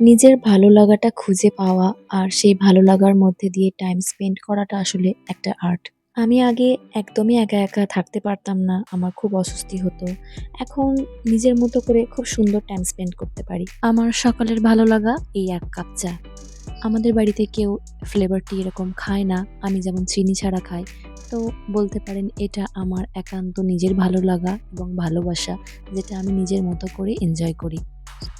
নিজের ভালো লাগাটা খুঁজে পাওয়া আর সেই ভালো লাগার মধ্যে দিয়ে টাইম স্পেন্ড করাটা আসলে একটা আর্ট আমি আগে একদমই একা একা থাকতে পারতাম না, আমার খুব অস্বস্তি হতো। এখন নিজের মতো করে খুব সুন্দর টাইম স্পেন্ড করতে পারি। আমার সকালের ভালো লাগা এই এক কাপ চা। আমাদের বাড়িতে কেউ ফ্লেভার টি এরকম খায় না, আমি যেমন চিনি ছাড়া খাই। তো বলতে পারেন এটা আমার একান্ত নিজের ভালো লাগা এবং ভালোবাসা, যেটা আমি নিজের মতো করে এনজয় করি।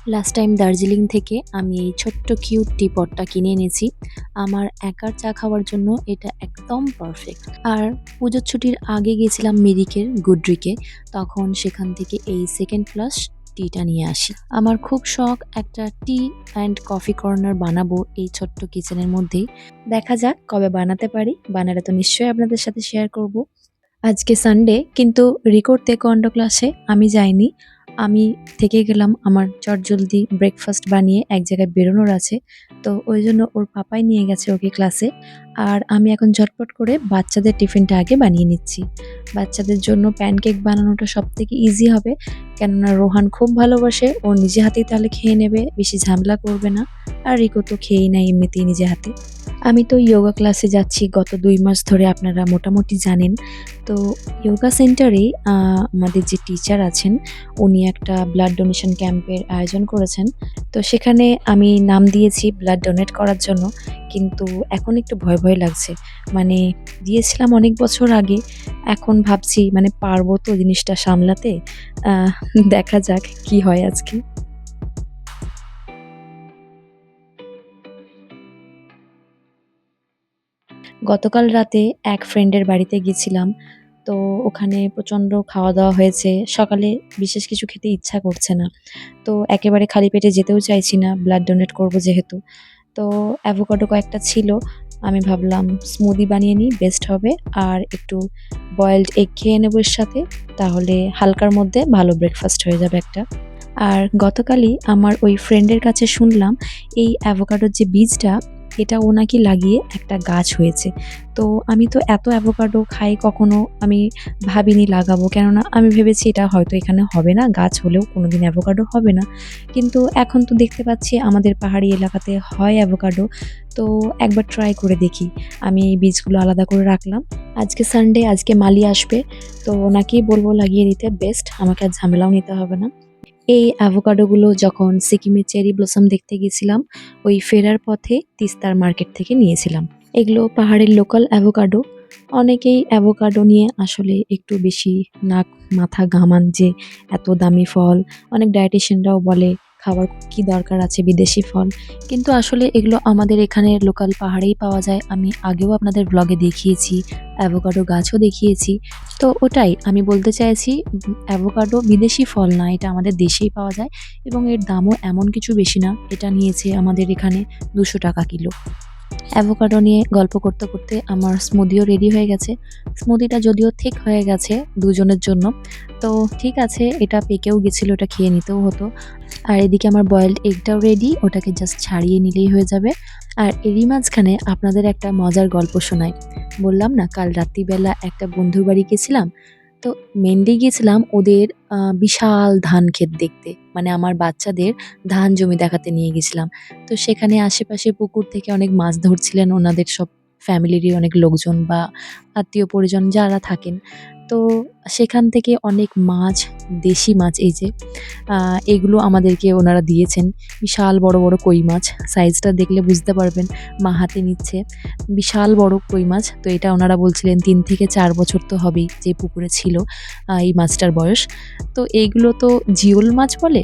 লাস্ট টাইম দার্জিলিং থেকে আমি এই ছোট্ট কিউট টি পটটা কিনে এনেছি। আমার একার চা খাওয়ার জন্য এটা একদম পারফেক্ট আর পুজোর ছুটির আগে গেছিলাম মিরিকের গুড্রিকে তখন সেখান থেকে এই সেকেন্ড ফ্লাস টিটা নিয়ে আসি। আমার খুব শখ একটা টি অ্যান্ড কফি কর্নার বানাবো এই ছোট্ট কিচেনের মধ্যেই। দেখা যাক কবে বানাতে পারি। বানালে তো নিশ্চয়ই আপনাদের সাথে শেয়ার করব। আজকে সানডে কিন্তু রিকোর তেকোয়ান্ড ক্লাসে আমি যাইনি। আমি থেকে গেলাম আমার চটজলদি ব্রেকফাস্ট বানিয়ে এক জায়গায় বেরোনোর আছে। তো ওই জন্য ওর পাপাই নিয়ে গেছে ওকে ক্লাসে আর আমি এখন ঝটপট করে বাচ্চাদের টিফিনটা আগে বানিয়ে নিচ্ছি। বাচ্চাদের জন্য প্যানকেক বানানোটা সব থেকে ইজি হবে। কেননা রোহান খুব ভালোবাসে, ও নিজে হাতেই তাহলে খেয়ে নেবে, বেশি ঝামেলা করবে না। আর রিকো তো খেয়েই নেয় এমনিতেই নিজে হাতে। আমি তো যোগা ক্লাসে যাচ্ছি, গত দুই মাস ধরে আপনারা মোটামুটি জানেন। তো যোগা সেন্টারে আমাদের যে টিচার আছেন, উনি একটা ব্লাড ডোনেশন ক্যাম্পের আয়োজন করেছেন। তো সেখানে আমি নাম দিয়েছি ব্লাড ডোনেট করার জন্য, কিন্তু এখন একটু ভয় ভয় লাগছে। মানে দিয়েছিলাম অনেক বছর আগে, এখন ভাবছি মানে পারব তো জিনিসটা সামলাতে? দেখা যাক কি হয় আজকে। গতকাল রাতে এক ফ্রেন্ডের বাড়িতে গেছিলাম তো ওখানে প্রচণ্ড খাওয়া দাওয়া হয়েছে। সকালে বিশেষ কিছু খেতে ইচ্ছা করছে না। তো একেবারে খালি পেটে যেতেও চাইছি না ব্লাড ডোনেট করব যেহেতু। তো অ্যাভোকাডো কয়েকটা ছিল, আমি ভাবলাম স্মুদি বানিয়ে নিই বেস্ট হবে। আর একটু বয়েলড এগ খেয়ে নেব এর সাথে, তাহলে হালকার মধ্যে ভালো ব্রেকফাস্ট হয়ে যাবে একটা। আর গতকালই আমার ওই ফ্রেন্ডের কাছে শুনলাম, এই অ্যাভোকাডোর যে বীজটা এটা ও নাকি লাগিয়ে একটা গাছ হয়েছে। তো আমি তো এত অ্যাভোকাডো খাই, কখনো আমি ভাবিনি লাগাবো। কেননা আমি ভেবেছি এটা হয়তো এখানে হবে না, গাছ হলেও কোনোদিন অ্যাভোকাডো হবে না। কিন্তু এখন তো দেখতে পাচ্ছি আমাদের পাহাড়ি এলাকাতে হয় অ্যাভোকাডো তো একবার ট্রাই করে দেখি। আমি এই বীজগুলো আলাদা করে রাখলাম। আজকে সানডে আজকে মালি আসবে। তো ওনাকেই বলব লাগিয়ে দিতে বেস্ট আমাকে আর ঝামেলাও নিতে হবে না। এই অ্যাভোকাডোগুলো যখন সিকিমের চেরি ব্লসম দেখতে গেছিলাম ওই ফেরার পথে তিস্তার মার্কেট থেকে নিয়েছিলাম। এগুলো পাহাড়ের লোকাল অ্যাভোকাডো। অনেকেই অ্যাভোকাডো নিয়ে আসলে একটু বেশি নাক মাথা ঘামান যে এত দামি ফল। অনেক ডায়েটিশিয়ানরাও বলে খাবার কি দরকার আছে বিদেশি ফল? কিন্তু আসলে এগুলো আমাদের এখানে লোকাল পাহাড়েই পাওয়া যায়। আমি আগেও আপনাদের ব্লগে দেখিয়েছি অ্যাভোকাডো গাছও দেখিয়েছি। তো ওটাই, আমি বলতে চাইছি অ্যাভোকাডো বিদেশি ফল না, এটা আমাদের দেশেই পাওয়া যায় এবং এর দামও এমন কিছু বেশি না। এটা নিয়েছে আমাদের এখানে দুশো টাকা কিলো। অ্যাভোকাডো নিয়ে গল্প করতে করতে আমার স্মুদিও রেডি হয়ে গেছে। স্মুদিটা যদিও ঠিক হয়ে গেছে দুজনের জন্য। তো ঠিক আছে, এটা পেকেও গেছিল ওটা খেয়ে নিতেও হতো। আর এদিকে আমার বয়েলড এগটাও রেডি ওটাকে জাস্ট ছাড়িয়ে নিলেই হয়ে যাবে। আর এরই মাঝখানে আপনাদের একটা মজার গল্প শোনাই। বললাম না, কাল রাত্রিবেলা একটা বন্ধুর বাড়ি গেছিলাম তো মেনলি গিয়েছিলাম ওদের বিশাল ধান ক্ষেত দেখতে। মানে আমার বাচ্চাদের ধান জমি দেখাতে নিয়ে গেছিলাম তো সেখানে আশেপাশে পুকুর থেকে অনেক মাছ ধরছিলেন ওনাদের সব ফ্যামিলিরই অনেক লোকজন বা আত্মীয় পরিজন যারা থাকেন। তো সেখান থেকে অনেক মাছ দেশি মাছ এই যে এগুলো আমাদেরকে ওনারা দিয়েছেন। বিশাল বড় বড় কই মাছ। সাইজটা দেখলে বুঝতে পারবেন, মা হাতে নিচ্ছে। বিশাল বড় কই মাছ। তো এটা ওনারা বলছিলেন, তিন থেকে চার বছর তো হবেই যে পুকুরে ছিল এই মাছটার বয়স। তো এইগুলো তো জিওল মাছ বলে?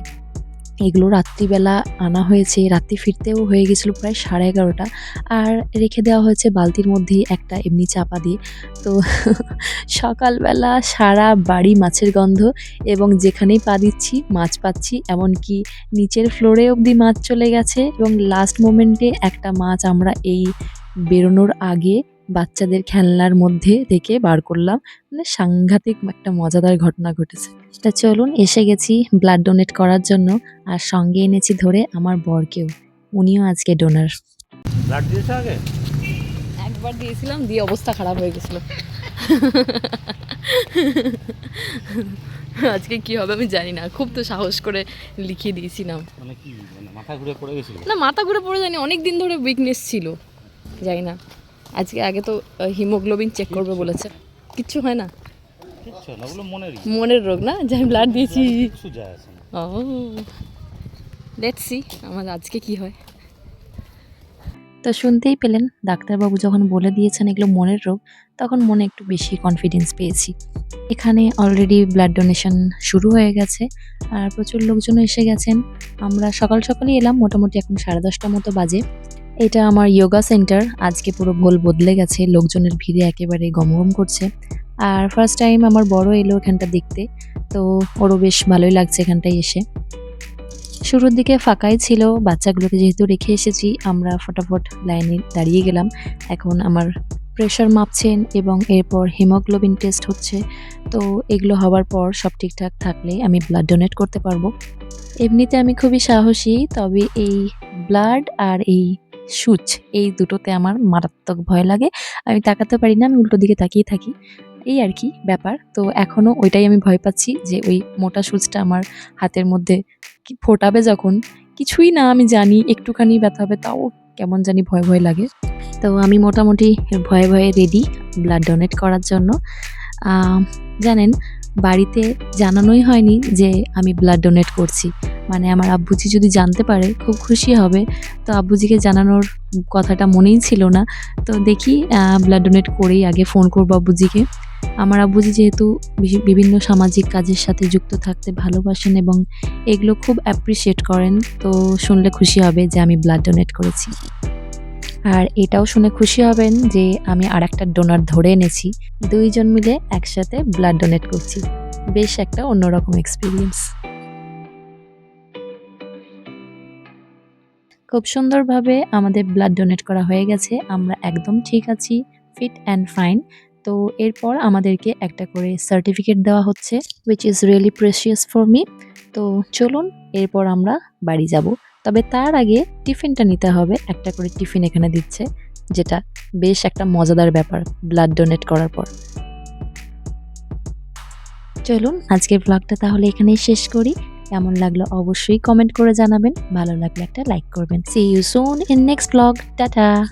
এগুলো রাত্রিবেলা আনা হয়েছে। রাত্রি ফিরতেও হয়ে গেছিল প্রায় সাড়ে এগারোটা। আর রেখে দেওয়া হয়েছে বালতির মধ্যেই একটা এমনি চাপা দিয়ে। তো সকালবেলা সারা বাড়ি মাছের গন্ধ এবং যেখানেই পা দিচ্ছি মাছ পাচ্ছি। এমনকি নিচের ফ্লোরে অবধি মাছ চলে গেছে এবং লাস্ট মোমেন্টে একটা মাছ আমরা এই বেরোনোর আগে বাচ্চাদের খেলনার মধ্যে থেকে বার করলাম। মানে সাংঘাতিক একটা মজাদার ঘটনা ঘটেছে। তা চলুন এসে গেছি ব্লাড ডোনেট করার জন্য। আর সঙ্গে এনেছি ধরে আমার বরকেও। উনিও আজকে ডোনার ব্লাড দিয়েছে আগে? একবার দিয়েছিলাম দিয়ে অবস্থা খারাপ হয়ে গেছিল। আজকে কি হবে আমি জানি না। খুব তো সাহস করে লিখিয়ে দিয়েছিলাম। মানে কি মানে মাথা ঘুরে পড়ে গেছিল? না মাথা ঘুরে পড়ে জানি অনেক দিন ধরে উইকনেস ছিল। জানি না। আজকে আগে তো হিমোগ্লোবিন চেক করবে বলেছে। কিচ্ছু হয় না? মনের রোগ না? যে আমি ব্লাড দিয়েছি। ও লেটস সি আমার আজকে কি হয়? তো শুনতেই পেলেন ডাক্তারবাবু যখন বলে দিয়েছেন এগুলো মনের রোগ তখন মনে একটু বেশি কনফিডেন্স পেয়েছি। এখানে অলরেডি ব্লাড ডোনেশন শুরু হয়ে গেছে আর প্রচুর লোকজন এসে গেছেন। আমরা সকাল সকালই এলাম মোটামুটি এখন সাড়ে দশটা মতো বাজে। এটা আমার যোগা সেন্টার আজকে পুরো ভোল বদলে গেছে, লোকজনের ভিড়ে একেবারে গমগম করছে। আর ফার্স্ট টাইম আমার বড় এলো এখানটা দেখতে, তো ওরও বেশ ভালোই লাগছে এখানটায় এসে। শুরুর দিকে ফাঁকাই ছিল, বাচ্চাগুলোকে যেহেতু রেখে এসেছি, আমরা ফটাফট লাইনে দাঁড়িয়ে গেলাম। এখন আমার প্রেশার মাপছেন এবং এরপর হিমোগ্লোবিন টেস্ট হচ্ছে। তো এগুলো হওয়ার পর সব ঠিকঠাক থাকলে আমি ব্লাড ডোনেট করতে পারব। এমনিতে আমি খুবই সাহসী, তবে এই ব্লাড আর এই সুচ, এই দুটোতে আমার মারাত্মক ভয় লাগে। আমি তাকাতে পারি না, আমি উল্টো দিকে তাকিয়ে থাকি। এই আর কি ব্যাপার। তো এখনও ওইটাই আমি ভয় পাচ্ছি যে ওই মোটা সুচটা আমার হাতের মধ্যে ফোটাবে যখন? কিছুই না, আমি জানি, একটুখানি ব্যথা হবে, তাও কেমন জানি ভয় ভয় লাগে। তো আমি মোটামুটি ভয়ে ভয়ে রেডি ব্লাড ডোনেট করার জন্য। জানেন, বাড়িতে জানানোই হয়নি যে আমি ব্লাড ডোনেট করছি। মানে আমার আব্বুজি যদি জানতে পারে, খুব খুশি হবে। তো আব্বুজিকে জানানোর কথাটা মনেই ছিল না। তো দেখি ব্লাড ডোনেট করেই আগে ফোন করব আব্বুজিকে। আমার আব্বুজি যেহেতু বিভি- বিভিন্ন সামাজিক কাজের সাথে যুক্ত থাকতে ভালোবাসেন এবং এগুলো খুব অ্যাপ্রিসিয়েট করেন, তো শুনলে খুশি হবে যে আমি ব্লাড ডোনেট করেছি। আর এটাও শুনে খুশি হবেন যে আমি আর একটা ডোনার ধরে এনেছি। দুইজন মিলে একসাথে ব্লাড ডোনেট করছি। বেশ একটা অন্যরকম এক্সপিরিয়েন্স খুব সুন্দরভাবে আমাদের ব্লাড ডোনেট করা হয়ে গেছে। আমরা একদম ঠিক আছি ফিট অ্যান্ড ফাইন তো এরপর আমাদেরকে একটা করে সার্টিফিকেট দেওয়া হচ্ছে which is really precious for me তো চলুন, এরপর আমরা বাড়ি যাব। তবে তার আগে টিফিনটা নিতে হবে, একটা করে টিফিন এখানে দিচ্ছে, যেটা বেশ একটা মজাদার ব্যাপার ব্লাড ডোনেট করার পর। চলুন, আজকের ব্লগটা তাহলে এখানেই শেষ করি। কেমন লাগল অবশ্যই কমেন্ট করে জানাবেন। ভালো লাগলে একটা লাইক করবেন। See you soon in next blog tata